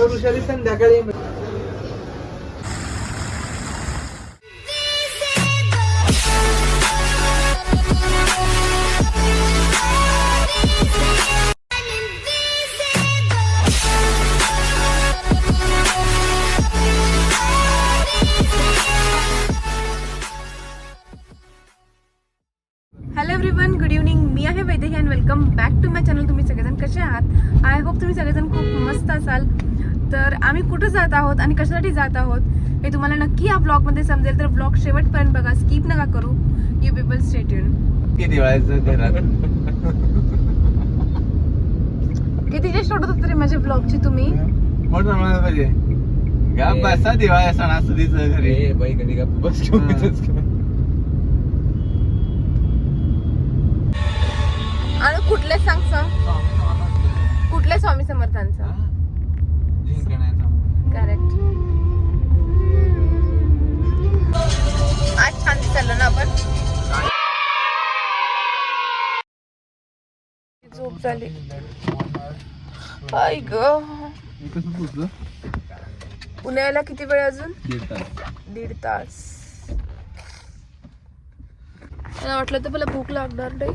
वृषाली संध्याकाळी hello everyone good evening मी आहे Vaidehi and welcome back to my channel तुम्ही सगळेजण कसे आहात? आय होप तुम्ही सगळेजण खूप मस्त असाल. तर आम्ही कुठं जात आहोत आणि कशासाठी जात आहोत हे तुम्हाला नक्की या ब्लॉगमध्ये समजेल. तर ब्लॉग शेवटपर्यंत बघा. स्किप नका करू. यू पीपल स्टेट्यून किती दिवाळीचं घरात? किती स्टार्ट होतात तरी माझ्या ब्लॉगची तुम्ही? कोण म्हणणार पाहिजे गा बसा दिवाळी सणासुदीचं घरी. बाई कधी का बस घेऊन हा. येतोस का? आणि कुठले सांग सांग कुठल्या स्वामी समर्थांचा? करेक्ट आज छान चाललं ना आपण? झोप झाली. आई ग. पुण्याला किती वेळ अजून? दीड तास. मला वाटलं तर मला भूक लागणार नाही.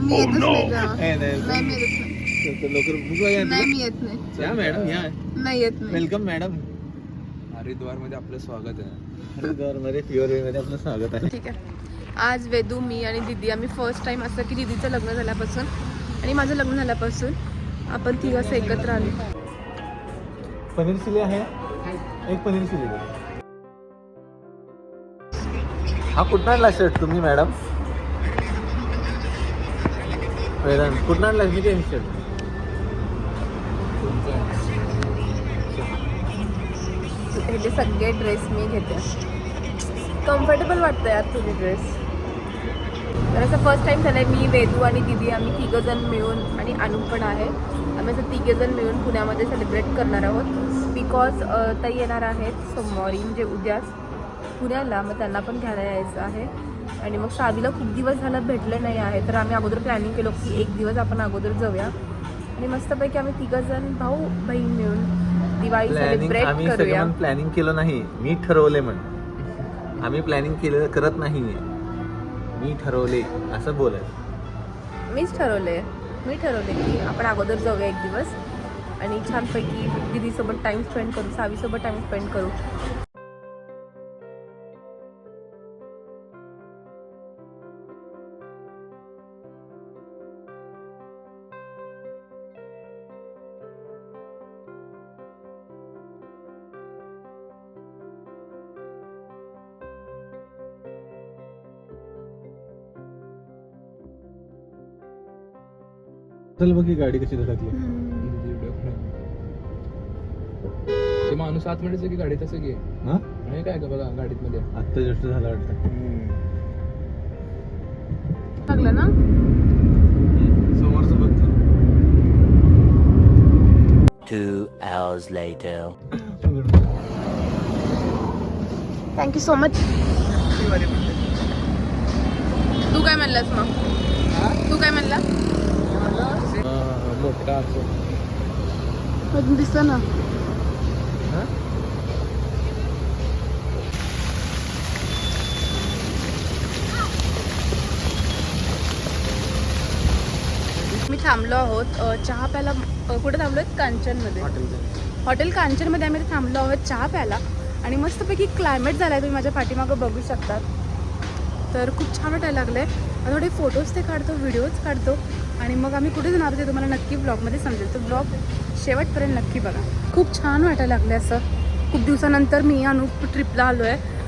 मी येतच नाही? नाही मी येत नाही. लवकर भूक लागली नाही मी येत नाही. या मॅडम या. नाही येत नाही. Welcome madam. हरिद्वारमध्ये आपलं स्वागत आहे. हरिद्वारमध्ये प्युअर वे मध्ये आपलं स्वागत आहे. ठीक आहे. आज वेदू मी आणि दिदी आम्ही फर्स्ट टाइम असं की दिदीचं लग्न झाल्यापासून आणि माझं लग्न झाल्यापासून आपण तिघ असं एकत्र आलो. पनीर चिली आहे. एक पनीर चिली. हा कुठं आणला शर्ट तुम्ही मॅडम? वेदांत कुठं आणला मी ते शर्ट ह्याचे सगळे ड्रेस मी घेते. कम्फर्टेबल वाटतं यार तुझे ड्रेस तर असं फर्स्ट टाइम झालं आहे मी वेदू आणि दिदी आम्ही तिघंजण मिळून आणि अनुप पण आहे. आम्ही असं तिघे जण मिळून पुण्यामध्ये सेलिब्रेट करणार आहोत. बिकॉज ताई येणार आहेत सोमवारी म्हणजे उद्याच पुण्याला मग त्यांना पण घ्यायला यायचं आहे. आणि मग सावीला खूप दिवस झाला भेटले नाही आहे तर आम्ही अगोदर प्लॅनिंग केलं की एक दिवस आपण अगोदर जाऊया. आणि मस्तपैकी आम्ही तिघं जण भाऊ बहीण मिळून दिवाळी सेलिब्रेट आम्ही करूया. प्लॅनिंग केलं नाही. मी ठरवले म्हण. आम्ही प्लॅनिंग केलं करत नाही मी ठरवले असं बोलायचं. मीच ठरवले. मी ठरवले की आपण अगोदर जाऊया एक दिवस. आणि छानपैकी दीदीसोबत टाइम स्पेंड करू सावीसोबत टाइम स्पेंड करू. चल बघ ही गाडी कशी धडकली. ते माणूस आत मध्ये की गाडीत असं घे हा? आणि काय का बघा गाडीत मध्ये? आत्ता जस्ट झालं वाटतं. लागलं ना? समोरचं बघतो Two hours later. Thank you so much तू काय म्हणलास मग? तू काय म्हणला? मोठा असं अजून दिसतं ना मी थांबलो आहोत. चहा प्यायला कुठे थांबलो आहेत कांचनमध्ये हॉटेल कांचनमध्ये आम्ही थांबलो आहोत चहा प्यायला. आणि मस्तपैकी क्लायमेट झाला आहे तुम्ही माझ्या पाठीमागं बघू शकतात. तर खूप छान वाटायला लागलं आहे थोडे फोटोज ते काढतो व्हिडिओज काढतो. आणि मग आम्ही कुठे जाणार ते तुम्हाला नक्की ब्लॉगमध्ये समजेल. तर ब्लॉग शेवटपर्यंत नक्की बघा. खूप छान वाटायला लागलं असं. खूप दिवसानंतर मी अनुप ट्रिपला आलो आहे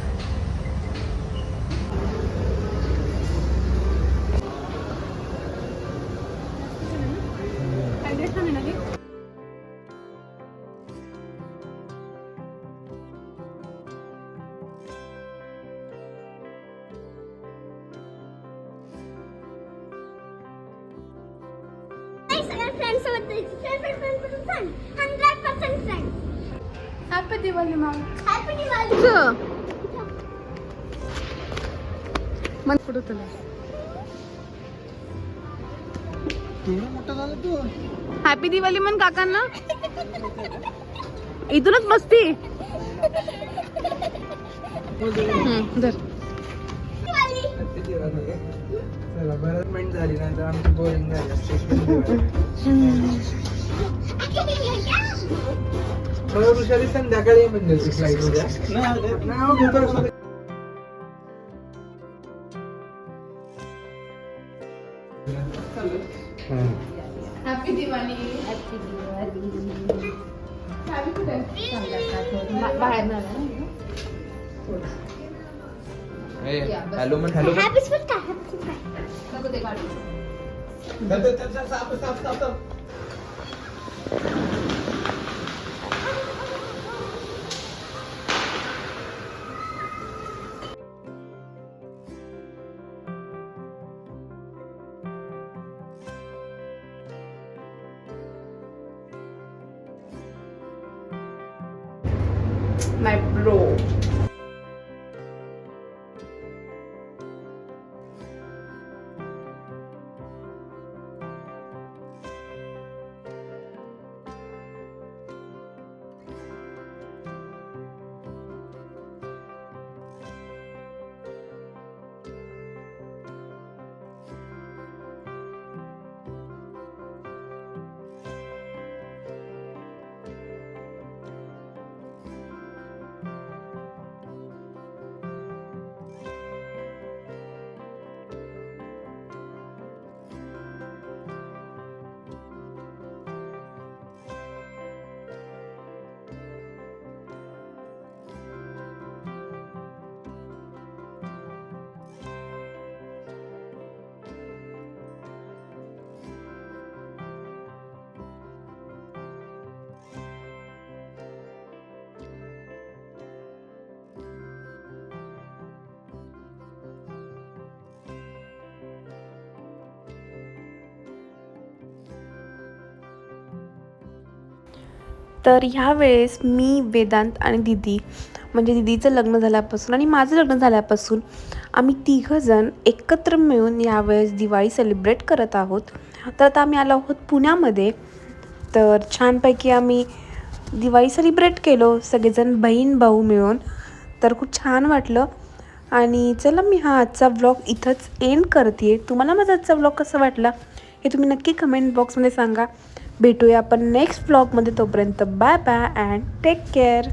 सोबत favourite friend friend hundred percent friend happy Diwali ma'am happy Diwali मन कुठं तुला. हॅपी दिवाळी म्हण काकांना. इथूनच मस्ती. हम्म, धर. चला बरंच मिनिट झाली ना तर आमची बोरिंग झाली स्टेशन बरं ऋषाली संध्याकाळी म्हणजे फ्लाईट उद्या नाही हो, दुपारपर्यंत. हॅपी दिवाळी हॅलो म्हण हॅलो नको ते काढू. My bro. तर ह्या वेळेस मी वेदांत आणि दिदी म्हणजे दिदीचं लग्न झाल्यापासून आणि माझं लग्न झाल्यापासून आम्ही तिघंजण एकत्र मिळून यावेळेस दिवाळी सेलिब्रेट करत आहोत. तर आता आम्ही आलो आहोत पुण्यामध्ये. तर छानपैकी आम्ही दिवाळी सेलिब्रेट केलो सगळेजण बहीण भाऊ मिळून. तर खूप छान वाटलं. आणि चला मी हा आजचा व्लॉग इथंच एंड करते तुम्हाला माझा आजचा व्लॉग कसा वाटला हे तुम्ही नक्की कमेंट बॉक्समध्ये सांगा. भेटूया आपण नेक्स्ट ब्लॉगमध्ये तोपर्यंत bye bye and take care